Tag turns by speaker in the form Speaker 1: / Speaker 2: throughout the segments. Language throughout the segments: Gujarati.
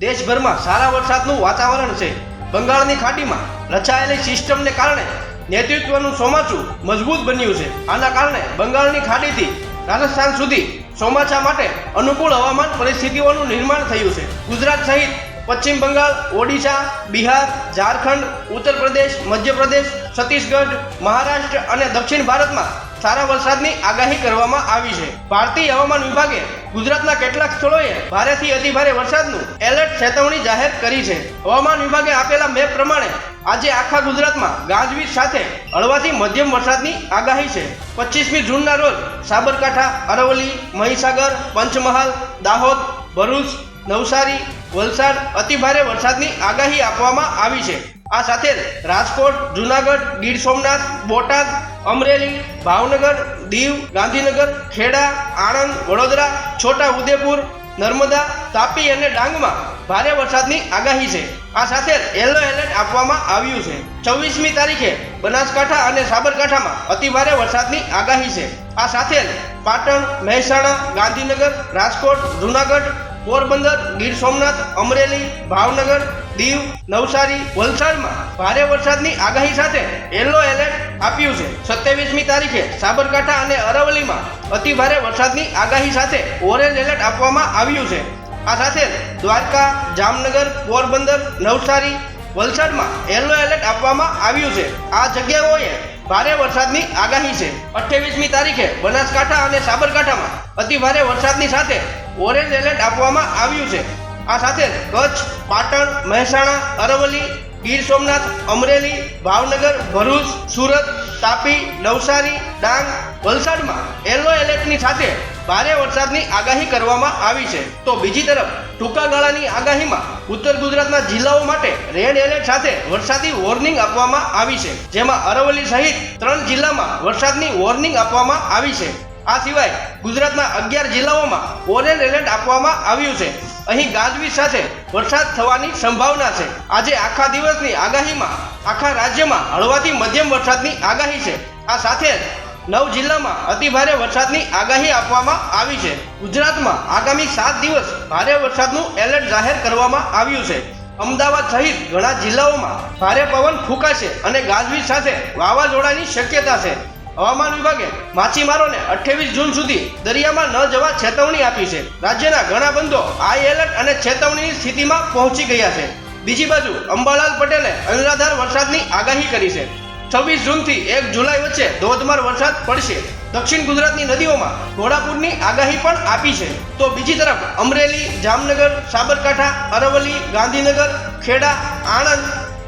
Speaker 1: દેશભરમાં સારા વરસાદનું વાતાવરણ છે. બંગાળની ખાડીમાં રચાયેલી સિસ્ટમને કારણે નેતૃત્વનું ચોમાસું મજબૂત બન્યું છે. આના કારણે બંગાળની ખાડીથી રાજસ્થાન સુધી ચોમાસા માટે અનુકૂળ હવામાન પરિસ્થિતિઓનું નિર્માણ થયું છે. ગુજરાત સહિત પશ્ચિમ બંગાળ, ઓડિશા, બિહાર, ઝારખંડ ઉત્તર પ્રદેશ મધ્યપ્રદેશ, છત્તીસગઢ, મહારાષ્ટ્ર અને દક્ષિણ ભારતમાં સારા વરસાદની આગાહી કરવામાં આવી છે. ભારતીય હવામાન વિભાગે ગુજરાતના કેટલાક સ્થળોએ ભારેથી અતિભારે વરસાદનું એલર્ટ ચેતવણી જાહેર કરી છે. હવામાન વિભાગે આપેલા મેપ પ્રમાણે આજે આખા ગુજરાતમાં ગાજવીજ સાથે હળવાથી મધ્યમ વરસાદની આગાહી છે. પચીસમી જૂનના રોજ સાબરકાંઠા, અરવલ્લી, મહીસાગર, પંચમહાલ, દાહોદ, ભરૂચ, નવસારી, વલસાડ અતિભારે વરસાદની આગાહી આપવામાં આવી છે. આ સાથે રાજકોટ, જુનાગઢ, ગીર સોમનાથ, બોટાદ, અમરેલી, ભાવનગર, દીવ, ગાંધીનગર, ખેડા, આણંદ, વડોદરા, છોટા ઉદેપુર, નર્મદા, તાપી અને ડાંગમાં ભારે વરસાદની આગાહી છે. આ સાથે યલો એલર્ટ આપવામાં આવ્યું છે. છવ્વીસમી તારીખે બનાસકાંઠા અને સાબરકાંઠામાં અતિભારે વરસાદની આગાહી છે. આ સાથે પાટણ, મહેસાણા, ગાંધીનગર, રાજકોટ, જુનાગઢ, પોરબંદર, ગીર સોમનાથ, અમરેલી, ભાવનગર દીવ, નવસારી, વલસાડમાં ભારે વરસાદની આગાહી સાથે યલો એલર્ટ આપ્યું છે. સત્યાવીસમી તારીખે સાબરકાંઠા અને અરવલ્લીમાં અતિ ભારે વરસાદની આગાહી સાથે ઓરેન્જ એલર્ટ આપવામાં આવ્યું છે. આ સાથે દ્વારકા, જામનગર, પોરબંદર, નવસારી, વલસાડમાં યલો એલર્ટ આપવામાં આવ્યું છે. આ જગ્યાઓએ ભારે વરસાદની આગાહી છે. અઠ્યાવીસમી તારીખે બનાસકાંઠા અને સાબરકાંઠામાં અતિ ભારે વરસાદની સાથે ઓરેન્જ એલર્ટ આપવામાં આવ્યું છે. આ સાથે કચ્છ, પાટણ, મહેસાણા, અરવલ્લી, ગીર સોમનાથ, અમરેલી, ભાવનગર, ભરૂચ, સુરત, તાપી, નવસારી, ડાંગ, વલસાડમાં યલો એલર્ટની સાથે ભારે વરસાદની આગાહી કરવામાં આવી છે. તો બીજી તરફ ટૂંકા ગાળાની આગાહીમાં ઉત્તર ગુજરાતના જિલ્લાઓ માટે રેડ એલર્ટ સાથે વરસાદી વોર્નિંગ આપવામાં આવી છે. જેમાં અરવલ્લી સહિત ત્રણ જિલ્લામાં વરસાદની વોર્નિંગ આપવામાં આવી છે. આ સિવાય ગુજરાતના અગિયાર જિલ્લાઓમાં ઓરેન્જ એલર્ટ આપવામાં આવ્યું છે. અહીં ગાજવીજ સાથે વરસાદ થવાની સંભાવના છે. આજે આખા દિવસની આગાહીમાં, આખા રાજ્યમાં હળવાથી મધ્યમ વરસાદની આગાહી છે. આ સાથે જ નવ જિલ્લામાં અતિભારે વરસાદની આગાહી આપવામાં આવી છે. ગુજરાતમાં આગામી સાત દિવસ ભારે વરસાદનું એલર્ટ જાહેર કરવામાં આવ્યું છે. અમદાવાદ સહિત ઘણા જિલ્લાઓમાં ભારે પવન ફૂંકાશે અને ગાજવીજ સાથે વાવાઝોડાની શક્યતા છે. હવામાન વિભાગે માછીમારોને અઠ્યાવીસ જૂન સુધી દરિયામાં ન જવા ચેતવણી આપી છે. રાજ્યના ઘણા બંધો હાઈ એલર્ટ અને ચેતવણીની સ્થિતિમાં પહોંચી ગયા છે. બીજી બાજુ અંબાલાલ પટેલે અનરાધાર વરસાદની આગાહી કરી છે. છવ્વીસ જૂનથી એક જુલાઈ વચ્ચે ધોધમાર વરસાદ પડશે. દક્ષિણ ગુજરાતની નદીઓમાં ઘોડાપુરની આગાહી પણ આપી છે. તો બીજી તરફ અમરેલી, જામનગર, સાબરકાંઠા, અરવલ્લી, ગાંધીનગર, ખેડા, આણંદ,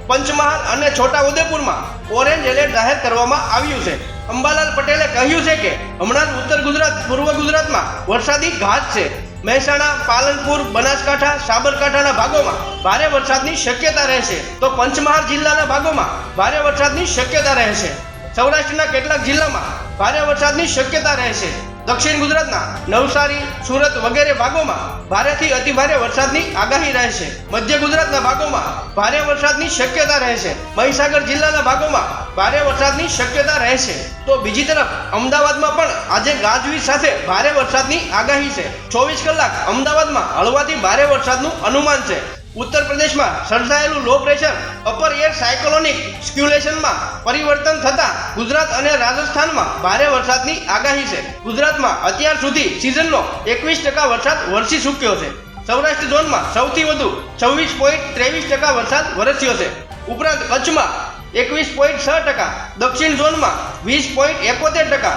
Speaker 1: પંચમહાલ અને છોટા ઉદેપુરમાં ઓરેન્જ એલર્ટ જાહેર કરવામાં આવ્યું છે. અંબાલાલ પટેલે કહ્યું છે કે, હમણાં ઉત્તર ગુજરાત, પૂર્વ ગુજરાતમાં વરસાદી ઘાત છે. મહેસાણા, પાલનપુર, બનાસકાંઠા, સાબરકાંઠાના ભાગોમાં ભારે વરસાદની શક્યતા રહેશે. તો પંચમહાલ જિલ્લાના ભાગોમાં ભારે વરસાદની શક્યતા રહેશે. સૌરાષ્ટ્રના કેટલાક જિલ્લામાં ભારે વરસાદની શક્યતા રહેશે. દક્ષિણ ગુજરાતના નવસારી, સુરત વગેરે ભાગોમાં ભારેથી અતિભારે વરસાદની આગાહી રહેશે. મધ્ય ગુજરાતના ભાગોમાં ભારે વરસાદની શક્યતા રહેશે. મહીસાગર જિલ્લાના ભાગોમાં ભારે વરસાદની શક્યતા રહેશે તો બીજી તરફ, અમદાવાદમાં પણ આજે ગાજવીજ સાથે ભારે વરસાદની આગાહી છે. ચોવીસ કલાક અમદાવાદમાં હળવાથી ભારે વરસાદનું અનુમાન છે. ઉત્તર પ્રદેશમાં સર્જાયેલું low pressure upper air cyclonic સ્ક્યુલેશનમાં પરિવર્તન થતાં ગુજરાત અને રાજસ્થાનમાં ભારે વરસાદની આગાહી છે. ગુજરાતમાં અત્યાર સુધી સિઝનનો એકવીસ ટકા વરસાદ વરસી ચૂક્યો છે. સૌરાષ્ટ્ર ઝોનમાં સૌથી વધુ છવ્વીસ પોઈન્ટ ત્રેવીસ ટકા વરસાદ વરસ્યો છે. ઉપરાંત કચ્છમાં એકવીસ પોઈન્ટ છ ટકા, દક્ષિણ ઝોનમાં વીસ પોઈન્ટ એકોતેર ટકા,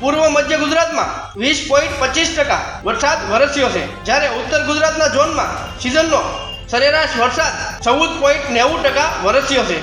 Speaker 1: પૂર્વ મધ્ય ગુજરાતમાં વીસ પોઈન્ટ પચીસ ટકા વરસાદ વરસ્યો છે. જ્યારે ઉત્તર ગુજરાતના ઝોનમાં સિઝનનો સરેરાશ વરસાદ ચૌદ પોઈન્ટ નેવું ટકા વરસ્યો છે.